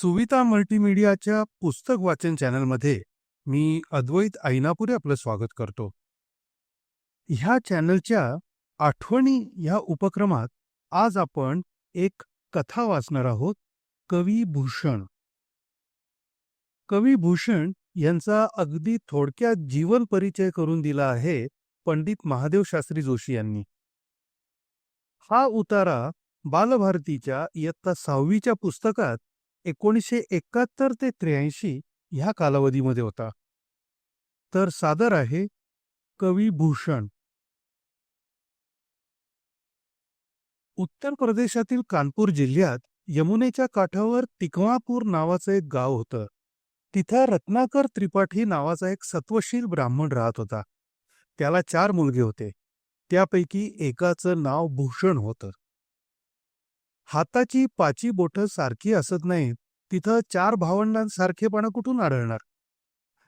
सुविता मल्टीमीडियाच्या पुस्तक वाचन चॅनलमध्ये मी अद्वैत ऐनापुरे आपलं स्वागत करतो. ह्या चॅनलच्या आठवणी ह्या उपक्रमात आज आपण एक कथा वाचणार आहोत कवी भूषण. कवी भूषण यांचा अगदी थोडक्यात जीवन परिचय करून दिला आहे पंडित महादेव शास्त्री जोशी यांनी. हा उतारा बालभारतीच्या इयत्ता सहावीच्या पुस्तकात एकोणीसशे एकाहत्तर ते त्र्याऐंशी ह्या कालावधीमध्ये होता. तर सादर आहे कवी भूषण. उत्तर प्रदेशातील कानपूर जिल्ह्यात यमुनेच्या काठावर तिकवापूर नावाचं एक गाव होतं. तिथं रत्नाकर त्रिपाठी नावाचा एक सत्वशील ब्राह्मण राहत होता. त्याला चार मुलगे होते. त्यापैकी एकाचं नाव भूषण होतं. हाताची पाची बोटं सारखी असत नाहीत तिथं चार भावंडांसारखेपणा कुठून आढळणार?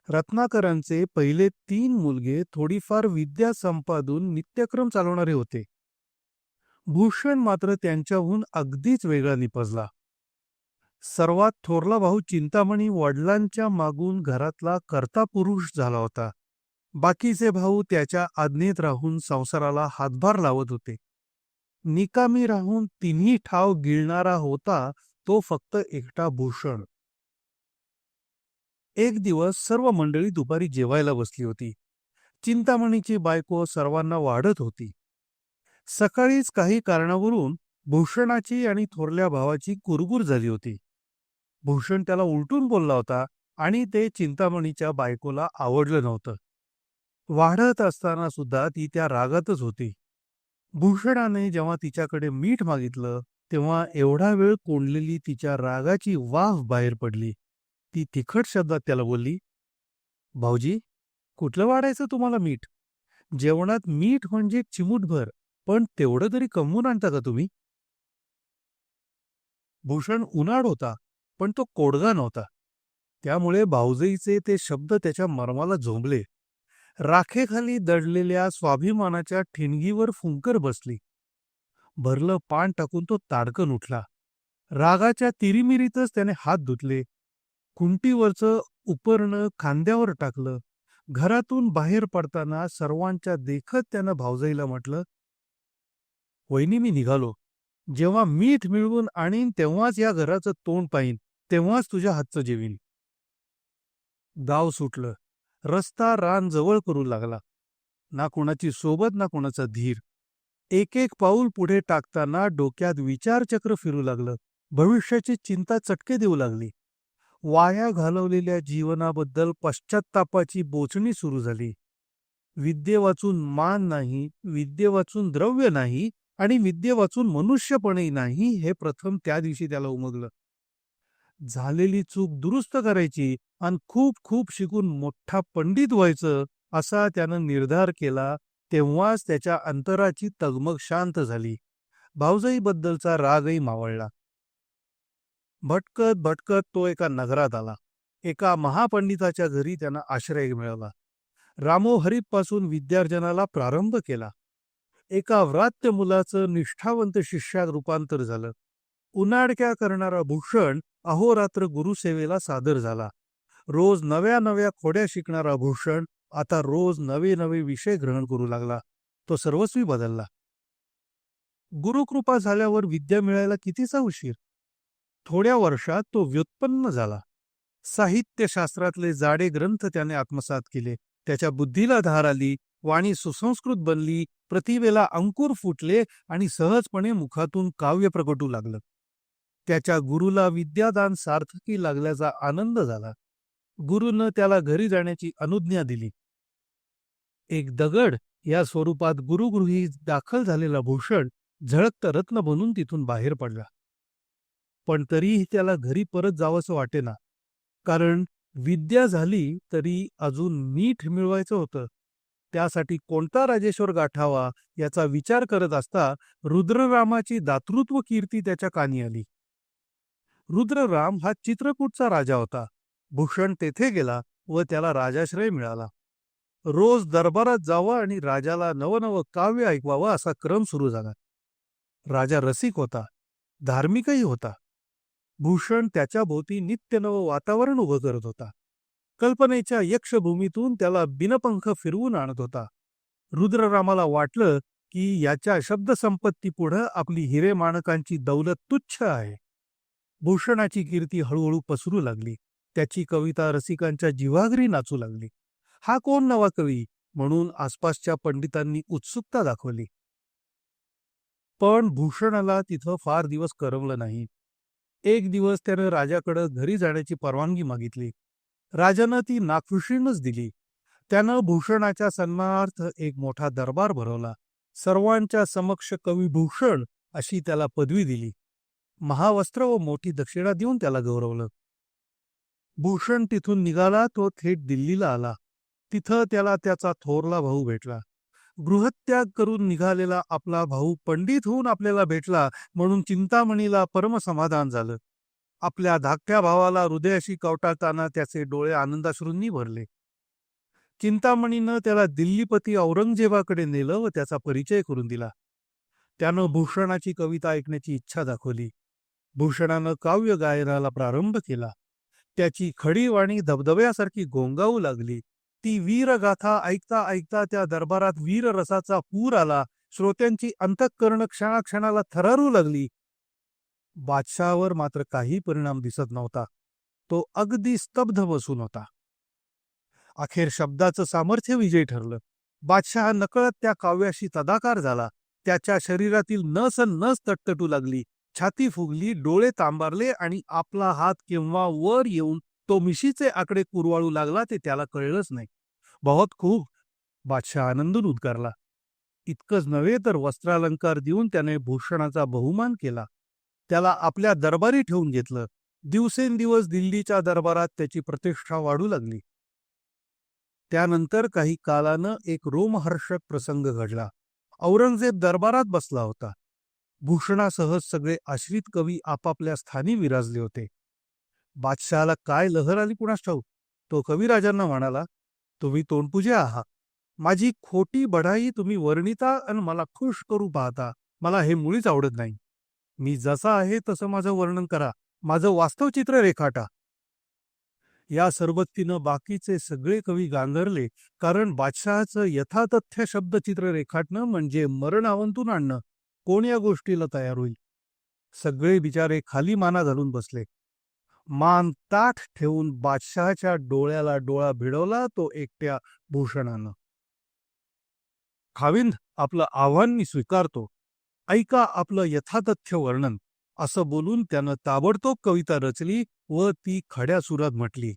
रत्नाकरांचे पहिले तीन मुलगे थोडीफार विद्या संपादून नित्यक्रम चालवणारे होते. भूषण मात्र त्यांच्याहून अगदीच वेगळा निपजला. सर्वात थोरला भाऊ चिंतामणी वडिलांच्या मागून घरातला कर्ता पुरुष झाला होता. बाकीचे भाऊ त्याच्या आज्ञेत राहून संसाराला हातभार लावत होते. निकामी राहून तिन्ही ठाव गिळणारा होता तो फक्त एकटा भूषण. एक दिवस सर्व मंडळी दुपारी जेवायला बसली होती. चिंतामणीची बायको सर्वांना वाढत होती. सकाळीच काही कारणावरून भूषणाची आणि थोरल्या भावाची कुरगुर झाली होती. भूषण त्याला उलटून बोलला होता आणि ते चिंतामणीच्या बायकोला आवडलं नव्हतं. वाढत असताना सुद्धा ती त्या रागातच होती. भूषणाने जेव्हा तिच्याकडे मीठ मागितलं तेव्हा एवढा वेळ कोंडलेली तिच्या रागाची वाफ बाहेर पडली. ती तिखट शब्दात त्याला बोलली भाऊजी कुठलं वाढायचं तुम्हाला मीठ? जेवणात मीठ म्हणजे चिमूटभर पण तेवढं तरी कमवून आणता का तुम्ही? भूषण उन्हाळ होता पण तो कोडगा नव्हता. त्यामुळे भाऊजईचे ते शब्द त्याच्या मर्माला झोंबले. राखेखाली दडलेल्या स्वाभिमानाच्या ठिणगीवर फुंकर बसली. भरलं पान टाकून तो ताडकन उठला. रागाच्या तिरिमिरीतच त्याने हात धुतले. कुंटीवरचं उपरणं खांद्यावर टाकलं. घरातून बाहेर पडताना सर्वांच्या देखत त्यानं भावजाईला म्हटलं वहिनी मी निघालो. जेव्हा मीठ मिळवून आणीन तेव्हाच या घराचं तोंड पाहीन. तेव्हाच तुझ्या हातचं जेवीन. गाव सुटलं. रस्ता रान जवळ करू लागला. ना कोणाची सोबत ना कोणाचा धीर. एक एक पाऊल पुढे टाकताना डोक्यात विचारचक्र फिरू लागलं. भविष्याची चिंता चटके देऊ लागली. वाया घालवलेल्या जीवनाबद्दल पश्चात्तापाची बोचणी सुरू झाली. विद्ये वाचून मान नाही विद्ये वाचून द्रव्य नाही आणि विद्ये वाचून मनुष्यपणे नाही हे प्रथम त्या दिवशी त्याला उमगलं. झालेली चूक दुरुस्त करायची आणि खूप खूप शिकून मोठा पंडित व्हायचं असा त्यानं निर्धार केला तेव्हाच त्याच्या अंतराची तगमग शांत झाली. भाऊजाईबद्दलचा रागही मावळला. भटकत भटकत तो एका नगरात आला. एका महापंडिताच्या घरी त्यानं आश्रय मिळवला. रामोहरीपासून विद्यार्जनाला प्रारंभ केला. एका व्रात्य मुलाचं निष्ठावंत शिष्यात रूपांतर झालं. उन्हाडक्या करणारा भूषण अहोरात्र गुरुसेवेला सादर झाला. रोज नव्या नव्या खोड्या शिकणारा भूषण आता रोज नवे नवे विषय ग्रहण करू लागला. तो सर्वस्वी बदलला. गुरुकृपा झाल्यावर विद्या मिळायला कितीचा उशीर? थोड्या वर्षात तो व्युत्पन्न झाला. साहित्यशास्त्रातले जाडे ग्रंथ त्याने आत्मसात केले. त्याच्या बुद्धीला धार आली वाणी सुसंस्कृत बनली प्रतिभेला अंकुर फुटले आणि सहजपणे मुखातून काव्य प्रकटू लागलं. त्याच्या गुरुला विद्यादान सार्थकी लागल्याचा आनंद झाला. गुरुनं त्याला घरी जाण्याची अनुज्ञा दिली. एक दगड या स्वरूपात गुरुगृही दाखल झालेला भूषण झळकत रत्न बनून तिथून बाहेर पडला. पण तरीही त्याला घरी परत जावंसं वाटेना. कारण विद्या झाली तरी अजून मीठ मिळवायचं होतं. त्यासाठी कोणता राजेश्वर गाठावा याचा विचार करत असता रुद्ररामाची दातृत्व कीर्ती त्याच्या कानी आली. रुद्रराम हा चित्रकूटचा राजा होता. भूषण तेथे गेला व त्याला राजाश्रय मिळाला. रोज दरबारात जावं आणि राजाला नवनवं काव्य ऐकवावं असा क्रम सुरू झाला. राजा रसिक होता धार्मिकही होता. भूषण त्याच्या भोवती वातावरण उभं करत होता. कल्पनेच्या यक्षभूमीतून त्याला बिनपंख फिरवून आणत होता. रुद्ररामाला वाटलं की याच्या शब्दसंपत्तीपुढं आपली हिरे माणकांची दौलत तुच्छ आहे. भूषणाची कीर्ती हळूहळू पसरू लागली. त्याची कविता रसिकांच्या जीवाघरी नाचू लागली. हा कोण नवा कवी? म्हणून आसपासच्या पंडितांनी उत्सुकता दाखवली. पण भूषणाला तिथं फार दिवस करमलं नाही. एक दिवस त्यानं राजाकडं घरी जाण्याची परवानगी मागितली. राजानं ती नाखुशीनच दिली. त्यानं भूषणाच्या सन्मानार्थ एक मोठा दरबार भरवला. सर्वांच्या समक्ष कवी भूषण अशी त्याला पदवी दिली. महावस्त्र व मोठी दक्षिणा देऊन त्याला गौरवलं. भूषण तिथून निघाला तो थेट दिल्लीला आला. तिथं त्याला त्याचा थोरला भाऊ भेटला. गृहत्याग करून निघालेला आपला भाऊ पंडित होऊन आपल्याला भेटला म्हणून चिंतामणीला परमसमाधान झालं. आपल्या धाकट्या भावाला हृदयाशी कवटाळताना त्याचे डोळे आनंदाश्रूंनी भरले. चिंतामणीनं त्याला दिल्लीपती औरंगजेबाकडे नेलं व त्याचा परिचय करून दिला. त्यानं भूषणाची कविता ऐकण्याची इच्छा दाखवली. भूषणानं काव्य गायनाला प्रारंभ केला. त्याची खडीवाणी धबधब्यासारखी गोंगावू लागली. ती वीरगाथा ऐकता ऐकता त्या दरबारात वीररसाचा पूर आला. श्रोत्यांची अंतःकरण क्षणाक्षणाला थरारू लागली. बादशहावर मात्र काही परिणाम दिसत नव्हता. तो अगदी स्तब्ध बसून होता. अखेर शब्दाचं सामर्थ्य विजय ठरलं. बादशाह नकळत त्या काव्याशी तदाकार झाला. त्याच्या शरीरातील नस नस तटतटू लागली. छाती फुगली डोळे तांबारले आणि आपला हात केव्हा वर येऊन तो मिशीचे आकडे कुरवाळू लागला ते त्याला कळलंच नाही. बहुत खूप बादशाह आनंदून उद्गारला. इतकंच नव्हे तर वस्त्रालंकार देऊन त्याने भूषणाचा बहुमान केला. त्याला आपल्या दरबारी ठेवून घेतलं. दिवसेंदिवस दिल्लीच्या दरबारात त्याची प्रतिष्ठा वाढू लागली. त्यानंतर काही कालानं एक रोमहर्षक प्रसंग घडला. औरंगजेब दरबारात बसला होता. भूषणासह सगळे आश्रित कवी आपापल्या स्थानी विराजले होते. बादशहाला काय लहर आली कुणास ठाऊक? तो कविराजांना म्हणाला तुम्ही तोंडपुजे आहात. माझी खोटी बढाई तुम्ही वर्णिता आणि मला खुश करू पाहता. मला हे मुळीच आवडत नाही. मी जसा आहे तसं माझं वर्णन करा. माझं वास्तव चित्र रेखाटा. या सरबत्तीनं बाकीचे सगळे कवी गांधरले कारण बादशहाचं यथातथ्य शब्दचित्र रेखाटणं म्हणजे मरण आवंतून आणणं. कोण या गोष्टीला तयार होईल? सगळे बिचारे खाली माना घालून बसले. मान ताठ ठेवून बादशहाच्या डोळ्याला डोळा भिडवला तो एकट्या भूषणानं. खाविंद आपलं आव्हान मी स्वीकारतो. ऐका आपलं यथातथ्य वर्णन. असं बोलून त्यानं ताबडतोब कविता रचली व ती खड्या सुरात म्हटली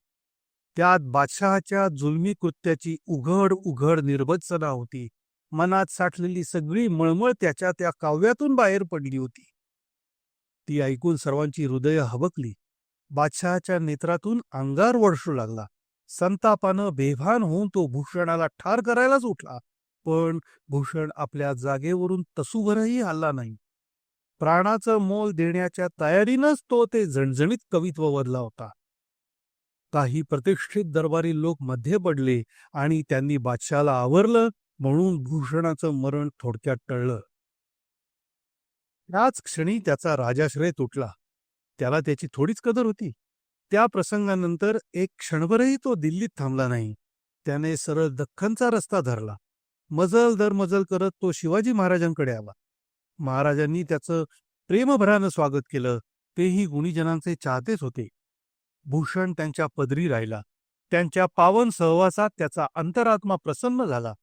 त्यात बादशहाच्या जुलमी कृत्याची उघड उघड निर्बत्सना होती. मनात साठलेली सगळी मळमळ त्याच्या त्या काव्यातून बाहेर पडली होती. ती ऐकून सर्वांची हृदय हबकली. बादशहाच्या नेत्रातून अंगार वर्षू लागला. संतापानं बेभान होऊन तो भूषणाला ठार करायलाच उठला. पण भूषण आपल्या जागेवरून तसूभरही हल्ला नाही. प्राणाचं मोल देण्याच्या तयारीनंच तो ते जणजणीत कवित्व वरला होता. काही प्रतिष्ठित दरबारी लोक मध्ये पडले आणि त्यांनी बादशाला आवरलं म्हणून भूषणाचं मरण थोडक्यात टळलं. त्याच क्षणी त्याचा राजाश्रय तुटला. त्याला त्याची थोडीच कदर होती. त्या प्रसंगानंतर एक क्षणभरही तो दिल्लीत थांबला नाही. त्याने सरळ दख्खनचा रस्ता धरला. मजल दर मजल करत तो शिवाजी महाराजांकडे आला. महाराजांनी त्याचं प्रेमभरानं स्वागत केलं. तेही गुणीजनांचे चाहतेच होते. भूषण त्यांच्या पदरी राहिला. त्यांच्या पावन सहवासात त्याचा अंतरात्मा प्रसन्न झाला.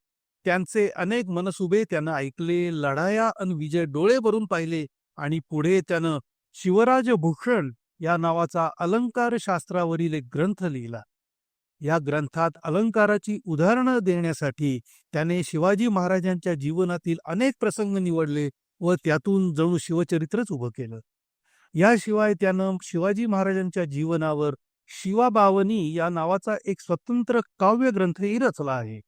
त्यांचे अनेक मनसुबे त्यानं ऐकले लढाया अन विजय डोळे भरून पाहिले आणि पुढे त्यानं शिवराज भूषण या नावाचा अलंकार शास्त्रावरील एक ग्रंथ लिहिला. या ग्रंथात अलंकाराची उदाहरणं देण्यासाठी त्याने शिवाजी महाराजांच्या जीवनातील अनेक प्रसंग निवडले व त्यातून जणू शिवचरित्रच उभं केलं. याशिवाय त्यानं शिवाजी महाराजांच्या जीवनावर शिवाबावनी या नावाचा एक स्वतंत्र काव्य ग्रंथही रचला आहे.